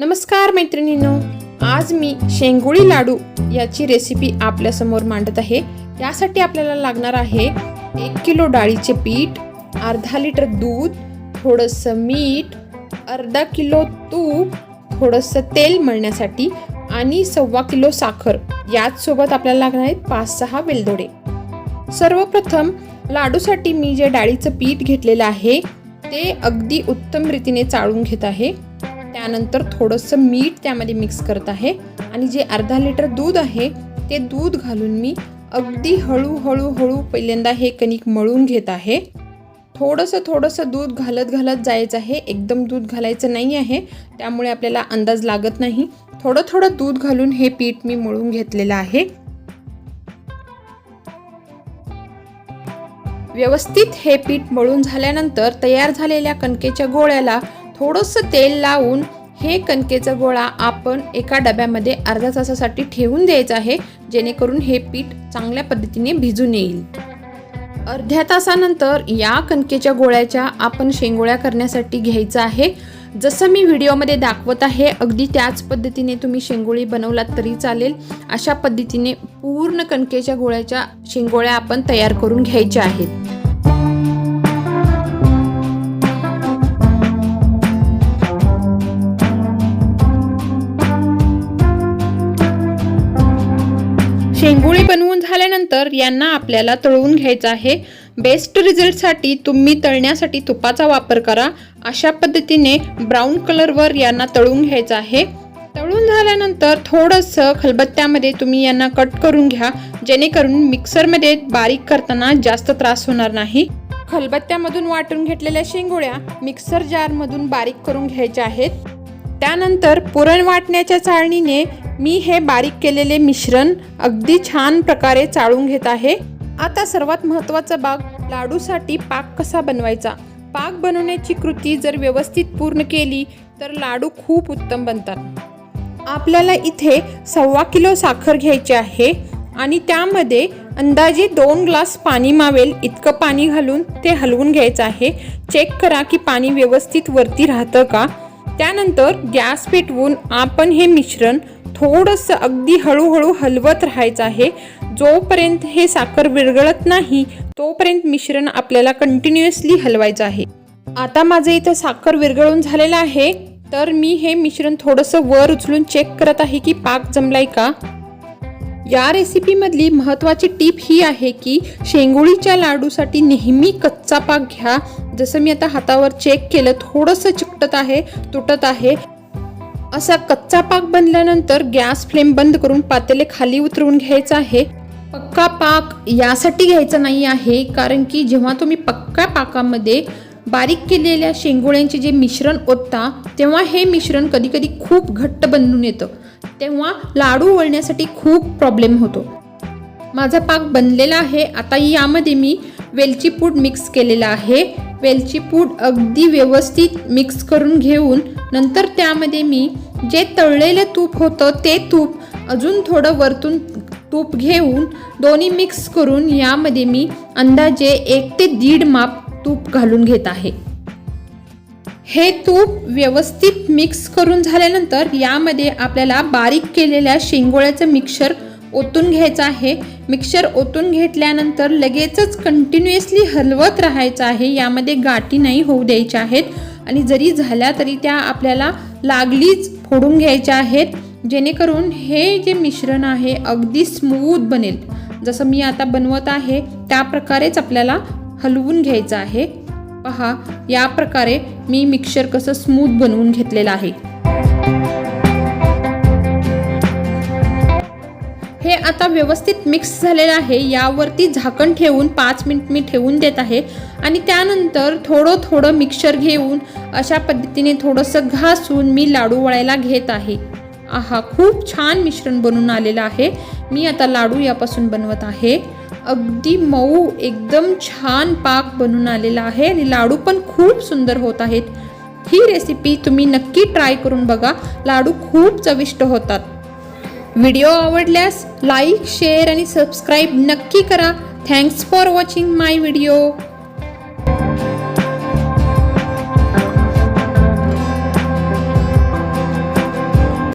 नमस्कार मैत्रिणींनो आज मी शेंगुळी लाडू याची रेसिपी आपल्यासमोर मांडत आहे. यासाठी आपल्याला लागणार आहे एक किलो डाळीचे पीठ अर्धा लिटर दूध थोडंसं मीठ अर्धा किलो तूप थोडंसं तेल मळण्यासाठी आणि सव्वा किलो साखर. याचसोबत आपल्याला लागणार आहेत पाच सहा वेलदोडे. सर्वप्रथम लाडूसाठी मी जे डाळीचं पीठ घेतलेलं आहे ते अगदी उत्तम रीतीने चाळून घेत आहे. त्यानंतर थोडंसं मीठ त्यामध्ये मिक्स करत आहे. आणि जे अर्धा लिटर दूध आहे ते दूध घालून मी अगदी हळूहळू हळू पहिल्यांदा हे कणिक मळून घेत आहे. थोडंसं थोडंसं दूध घालत घालत जायचं आहे. एकदम दूध घालायचं नाही आहे. त्यामुळे आपल्याला अंदाज लागत नाही. थोडं थोडं दूध घालून हे पीठ मी मळून घेतलेलं आहे. व्यवस्थित हे पीठ मळून झाल्यानंतर तयार झालेल्या कणकेच्या गोळ्याला थोडंसं तेल लावून हे कणकेचा गोळा आपण एका डब्यामध्ये अर्धा तासासाठी ठेवून द्यायचं आहे जेणेकरून हे पीठ चांगल्या पद्धतीने भिजून येईल. अर्ध्या तासानंतर या कणकेच्या गोळ्याच्या आपण शेंगोळ्या करण्यासाठी घ्यायचं आहे. जसं मी व्हिडिओमध्ये दाखवत आहे अगदी त्याच पद्धतीने तुम्ही शेंगोळी बनवलात तरी चालेल. अशा पद्धतीने पूर्ण कणकेच्या गोळ्याच्या शेंगोळ्या आपण तयार करून घ्यायच्या आहेत. शेंगुळी बनवून झाल्यानंतर यांना आपल्याला तळून घ्यायचं आहे. बेस्ट रिझल्टसाठी तुम्ही तळण्यासाठी तुपाचा वापर करा. अशा पद्धतीने ब्राऊन कलरवर यांना तळून घ्यायचं आहे. तळून झाल्यानंतर थोडंसं खलबत्त्यामध्ये तुम्ही यांना कट करून घ्या. जेणेकरून मिक्सरमध्ये बारीक करताना जास्त त्रास होणार नाही. खलबत्त्यामधून वाटून घेतलेल्या शेंगोळ्या मिक्सर जारमधून बारीक करून घ्यायच्या आहेत. त्यानंतर पुरण वाटण्याच्या चाळणीने मी हे बारीक केलेले मिश्रण अगदी छान प्रकारे चाळून घेत आहे. आता सर्वात महत्त्वाचा भाग लाडूसाठी पाक कसा बनवायचा? पाक बनवण्याची कृती जर व्यवस्थित पूर्ण केली तर लाडू खूप उत्तम बनतात. आपल्याला इथे सव्वा किलो साखर घ्यायची आहे आणि त्यामध्ये अंदाजे दोन ग्लास पाणी मावेल. इतकं पाणी घालून ते हलवून घ्यायचं आहे. चेक करा की पाणी व्यवस्थित वरती राहतं का? त्यानंतर गॅस पेटवून आपण हे मिश्रण थोडंसं अगदी हळूहळू हलवत राहायचं आहे. जोपर्यंत हे साखर विरघळत नाही तोपर्यंत मिश्रण आपल्याला कंटिन्युअसली हलवायचं आहे. आता माझं इथं साखर विरघळून झालेलं आहे. तर मी हे मिश्रण थोडंसं वर उचलून चेक करत आहे की पाक जमलाय का? या रेसिपीमधली महत्त्वाची टीप ही आहे की शेंगुळीच्या लाडूसाठी नेहमी कच्चा पाक घ्या. जसं मी आता हातावर चेक केलं थोडंसं चिकटत आहे तुटत आहे. असा कच्चा पाक बनल्यानंतर गॅस फ्लेम बंद करून पातेले खाली उतरवून घ्यायचं आहे. पक्का पाक यासाठी घ्यायचा नाही आहे कारण की जेव्हा तुम्ही पक्का पाकामध्ये बारीक केलेल्या शेंगोळ्यांचे जे मिश्रण ओतता तेव्हा हे मिश्रण कधीकधी खूप घट्ट बनून येतं. तेव्हा लाडू वळण्यासाठी खूप प्रॉब्लेम होतो. माझा पाक बनलेला आहे आता यामध्ये मी वेलची पूड मिक्स केलेला आहे. वेलची पूड अगदी व्यवस्थित मिक्स करून घेऊन नंतर त्यामध्ये मी जे तळलेलं तूप होतं ते तूप अजून थोडं वरतून तूप घेऊन दोन्ही मिक्स करून यामध्ये मी अंदाजे एक ते दीड माप तूप घालून घेत आहे. हे तूप व्यवस्थित मिक्स करून झाल्यानंतर यामध्ये आपल्याला बारीक केलेल्या शेंगोळ्याचं मिक्सर ओतून घ्यायचं आहे. मिक्सर ओतून घेतल्यानंतर लगेचच कंटिन्युअसली हलवत राहायचं आहे. यामध्ये गाठी नाही होऊ द्यायच्या आहेत. आणि जरी झाल्या तरी त्या आपल्याला लागलीच फोडून घ्यायच्या आहेत. जेणेकरून हे जे मिश्रण आहे अगदी स्मूथ बनेल. जसं मी आता बनवत आहे त्या प्रकारेच आपल्याला हलवून घ्यायचं आहे. पहा या प्रकारे मी मिक्सर कसं स्मूथ बनवून घेतलेलं आहे. हे आता व्यवस्थित मिक्स झालेलं आहे. यावरती झाकण ठेवून पाच मिनिट मी ठेवून देत आहे. आणि त्यानंतर थोडं थोडं मिक्सर घेऊन अशा पद्धतीने थोडंसं घासून मी लाडू वळायला घेत आहे. आहा खूप छान मिश्रण बनून आलेलं आहे. मी आता लाडू यापासून बनवत आहे. अगदी मऊ एकदम छान पाक बनून आलेला आहे आणि लाडू पण खूप सुंदर होत आहेत. ही रेसिपी तुम्ही नक्की ट्राय करून बघा. लाडू खूप चविष्ट होतात. व्हिडिओ आवडल्यास लाईक शेअर आणि सबस्क्राईब नक्की करा. Thanks for watching my video